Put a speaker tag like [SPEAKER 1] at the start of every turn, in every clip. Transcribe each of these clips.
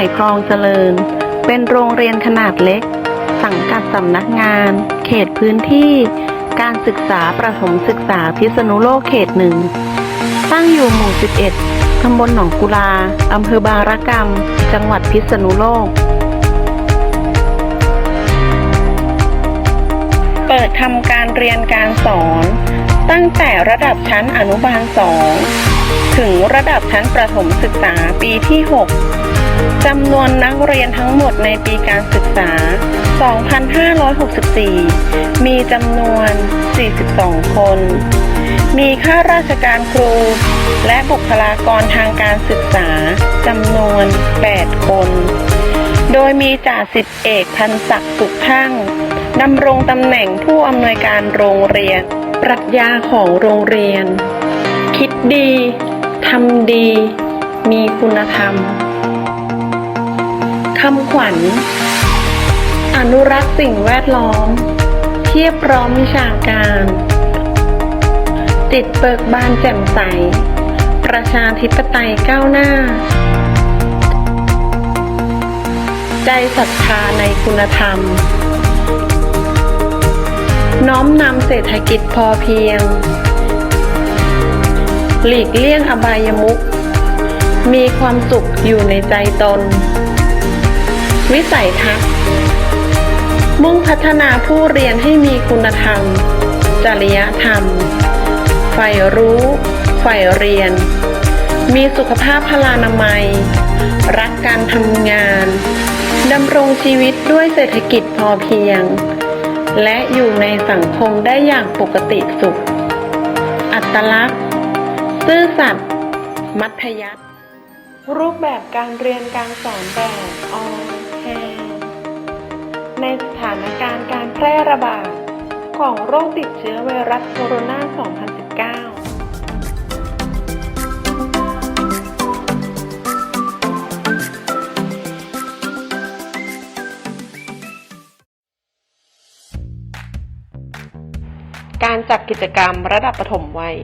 [SPEAKER 1] ม่คลองเจริญ เป็นโรงเรียนขนาดเล็ก สังกัดสำนักงาน เขตพื้นที่ การศึกษาประถมศึกษาพิษณุโลกเขตหนึ่ง ตั้งอยู่หมู่ 11 ตำบลหนองกุลา อำเภอบางระกำจังหวัดพิษณุโลก เปิดทำการเรียนการสอน ตั้งแต่ระดับชั้นอนุบาล 2 ถึงระดับชั้นประถมศึกษาปีที่ 6 จำนวนนักเรียนทั้งหมดในปีการศึกษา 2564 มีจำนวน 42 คน มีข้าราชการครู และบุคลากรทางการศึกษาจำนวน 8 คน โดยมีจ่าสิบเอกพันศักดิ์สุขทั่งดำรงตำแหน่งผู้อำนวยการโรงเรียน ปรัชญาของโรงเรียน คิดดี ทำดี มีคุณธรรม คำขวัญ อนุรักษ์สิ่งแวดล้อม เทียบพร้อมวิชาการ จิตเบิกบานแจ่มใส ประชาธิปไตยก้าวหน้า ใจศรัทธาในคุณธรรม น้อมนำเศรษฐกิจพอเพียง หลีกเลี่ยงอบายมุขมีความสุขอยู่ในใจตน วิสัยทัศน์ มุ่งพัฒนาผู้เรียนให้มีคุณธรรม จริยธรรมใฝ่รู้ใฝ่เรียน มีสุขภาพพลานามัย รักการทำงานดำรงชีวิตด้วยเศรษฐกิจพอเพียง และอยู่ในสังคมได้อย่างปกติสุข อัตลักษณ์ ซื่อสัตย์ มัธยัสถ์รูปแบบการเรียนการสอนแบบออน ในสถานการณ์การแพร่ระบาดของโรคติดเชื้อไวรัสโคโรนา 2019การจัดกิจกรรมระดับประถมวัย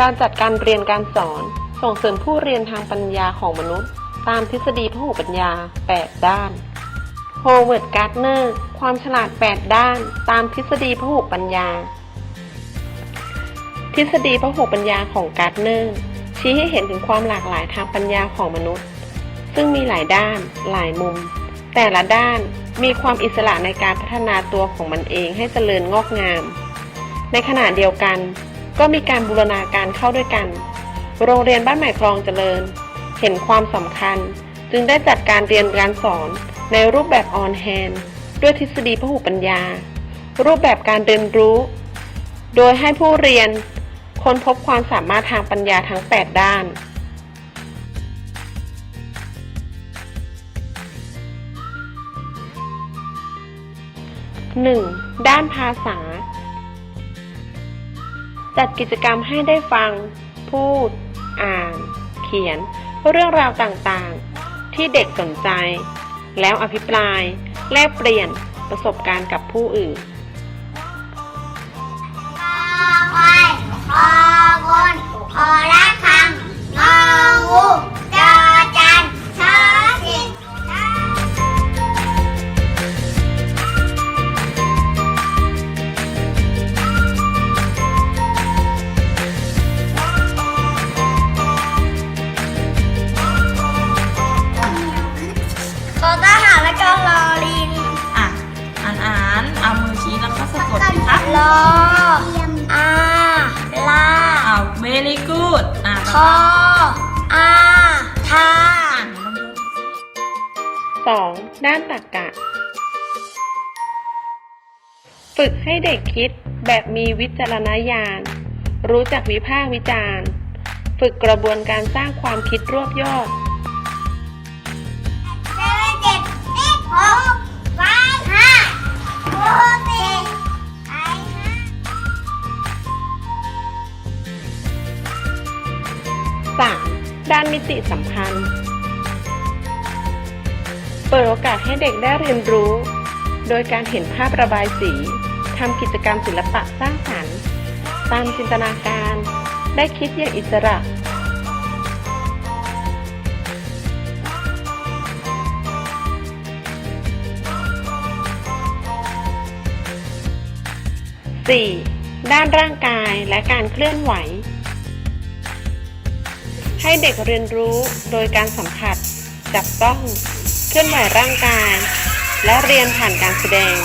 [SPEAKER 1] การจัดการเรียนการสอนส่งเสริมผู้เรียนทางปัญญาของมนุษย์ ตามทฤษฎีพหุปัญญา 8 ด้าน โฮเวิร์ด การ์ดเนอร์ ความฉลาด 8 ด้าน ตามทฤษฎีพหุปัญญา ทฤษฎีพหุปัญญาของการ์ดเนอร์ ชี้ให้เห็นถึงความหลากหลายทางปัญญาของมนุษย์ ซึ่งมีหลายด้าน หลายมุม แต่ละด้านมีความอิสระในการพัฒนาตัวของมันเองให้เจริญงอกงาม ในขณะเดียวกัน ก็มีการบูรณาการเข้าด้วยกัน โรงเรียนบ้านใหม่คลองเจริญ เห็นความสำคัญ จึงได้จัดการเรียนการสอน ในรูปแบบออนแฮนด้วยทฤษฎีพหุปัญญา รูปแบบการเรียนรู้ โดยให้ผู้เรียนค้นพบความสามารถทางปัญญาทั้ง 8 ด้าน 1. ด้านภาษา จัดกิจกรรมให้ได้ฟัง พูด อ่าน เขียน เรื่องราวต่างๆ ที่เด็กสนใจ แล้วอภิปราย แลกเปลี่ยนประสบการณ์กับผู้อื่น
[SPEAKER 2] คอควายคอคนคอละคังงองู ก
[SPEAKER 3] ดสิคะ
[SPEAKER 2] รออาลา
[SPEAKER 3] เอา very good อะ
[SPEAKER 2] คออาทา
[SPEAKER 3] อ่านลองดู
[SPEAKER 1] 2. ด้านตรรกะ ฝึกให้เด็กคิดแบบมีวิจารณญาณ รู้จักวิพากษ์วิจารณ์ ฝึกกระบวนการสร้างความคิดรวบยอด
[SPEAKER 2] เจ็ดเจ็ดหกห้าหกสี่ กา
[SPEAKER 1] รมิติสัมพันธ์ เปิดโอกาสให้เด็กได้เรียนรู้ โดยการเห็นภาพระบายสีทำกิจกรรมศิลปะสร้างสรรค์ ตามจินตนาการ ได้คิดอย่างอิสระสี่ด้านร่างกายและการเคลื่อนไหว ให้เด็กเรียนรู้โดยการสัมผัส จับต้อง เคลื่อนไหวร่างกาย และเรียนผ่านการแสดง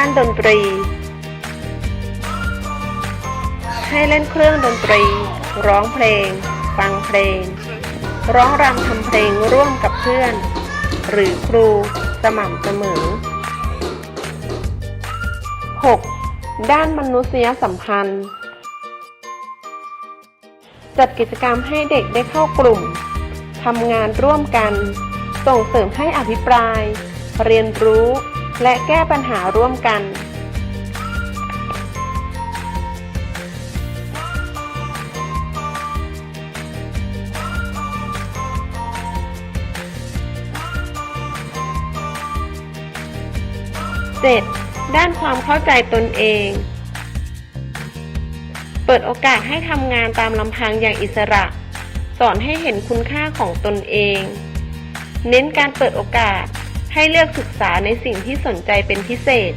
[SPEAKER 1] านดนตรี ให้เล่นเครื่องดนตรี ร้องเพลง ฟังเพลง ร้องรำทำเพลงร่วมกับเพื่อน หรือครูสม่ำเสมอ 6. ด้านมนุษยสัมพันธ์ จัดกิจกรรมให้เด็กได้เข้ากลุ่มทำงานร่วมกัน ส่งเสริมให้อภิปราย เรียนรู้ และแก้ปัญหาร่วมกัน 7. ด้านความเข้าใจตนเอง เปิดโอกาสให้ทำงานตามลำพังอย่างอิสระ สอนให้เห็นคุณค่าของตนเอง เน้นการเปิดโอกาส ให้เลือกศึกษาในสิ่งที่สนใจเป็นพิเศษ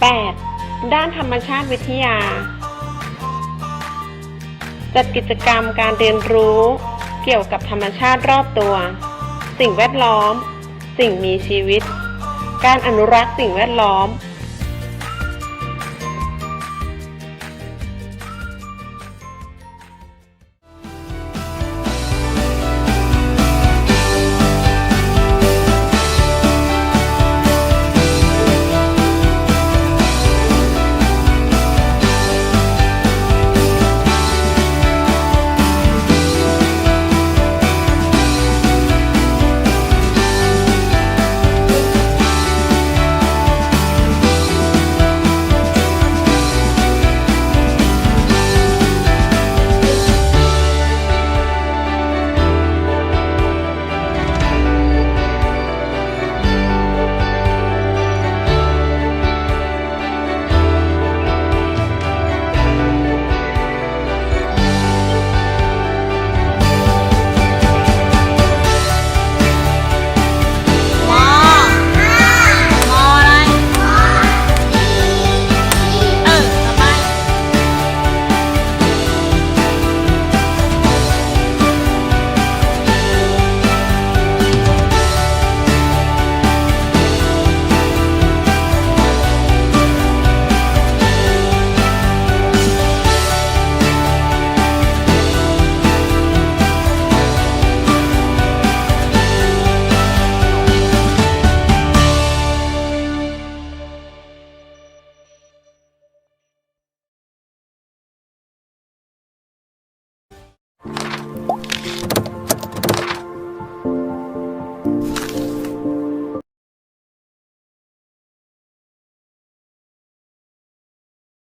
[SPEAKER 1] 8. ด้านธรรมชาติวิทยา จัดกิจกรรมการเรียนรู้เกี่ยวกับธรรมชาติรอบตัว สิ่งแวดล้อม สิ่งมีชีวิต การอนุรักษ์สิ่งแวดล้อม